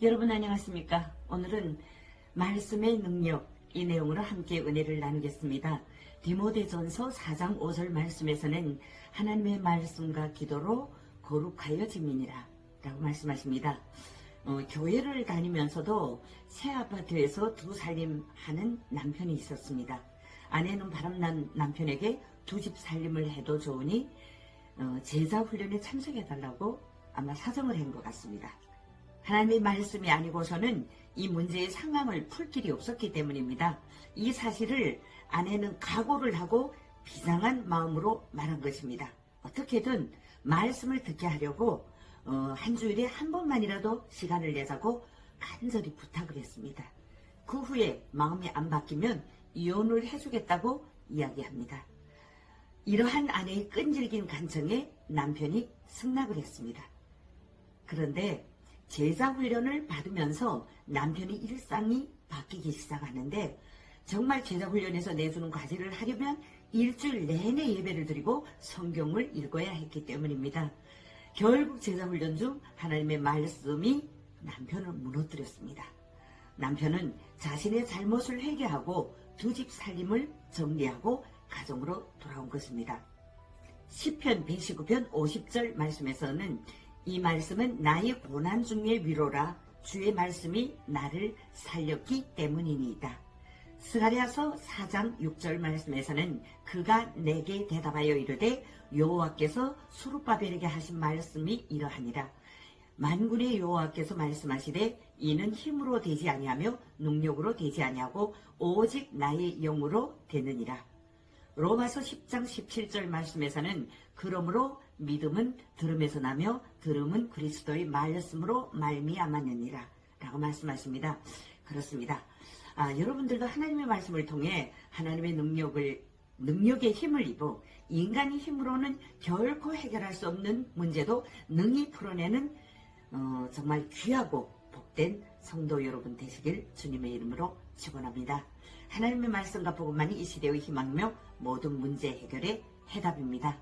여러분 안녕하십니까? 오늘은 말씀의 능력 이 내용으로 함께 은혜를 나누겠습니다. 디모데전서 4장 5절 말씀에서는 하나님의 말씀과 기도로 거룩하여 짐이니라 라고 말씀하십니다. 어, 교회를 다니면서도 새 아파트에서 두 살림 하는 남편이 있었습니다. 아내는 바람난 남편에게 두 집 살림을 해도 좋으니 어, 제자 훈련에 참석해달라고 아마 사정을 한 것 같습니다. 하나님의 말씀이 아니고서는 이 문제의 상황을 풀 길이 없었기 때문입니다. 이 사실을 아내는 각오를 하고 비상한 마음으로 말한 것입니다. 어떻게든 말씀을 듣게 하려고 어, 한 주일에 한 번만이라도 시간을 내자고 간절히 부탁을 했습니다. 그 후에 마음이 안 바뀌면 이혼을 해주겠다고 이야기합니다. 이러한 아내의 끈질긴 간청에 남편이 승낙을 했습니다. 그런데 제자 훈련을 받으면서 남편의 일상이 바뀌기 시작하는데 정말 제자 훈련에서 내주는 과제를 하려면 일주일 내내 예배를 드리고 성경을 읽어야 했기 때문입니다. 결국 제자 훈련 중 하나님의 말씀이 남편을 무너뜨렸습니다. 남편은 자신의 잘못을 회개하고 두 집 살림을 정리하고 가정으로 돌아온 것입니다. 10편 119편 50절 말씀에서는 이 말씀은 나의 고난 중의 위로라 주의 말씀이 나를 살렸기 때문이니이다. 스가랴서 4장 6절 말씀에서는 그가 내게 대답하여 이르되 여호와께서 수르바벨에게 하신 말씀이 이러하니라. 만군의 여호와께서 말씀하시되 이는 힘으로 되지 아니하며 능력으로 되지 아니하고 오직 나의 영으로 되느니라. 로마서 10장 17절 말씀에서는 그러므로 믿음은 들음에서 나며 들음은 그리스도의 말씀으로 말미암았느니라 라고 말씀하십니다. 그렇습니다. 아, 여러분들도 하나님의 말씀을 통해 하나님의 능력을 능력의 힘을 입어 인간의 힘으로는 결코 해결할 수 없는 문제도 능히 풀어내는 어, 정말 귀하고 복된 성도 여러분 되시길 주님의 이름으로 축원합니다. 하나님의 말씀과 복음만이 이 시대의 희망이며 모든 문제 해결의 해답입니다.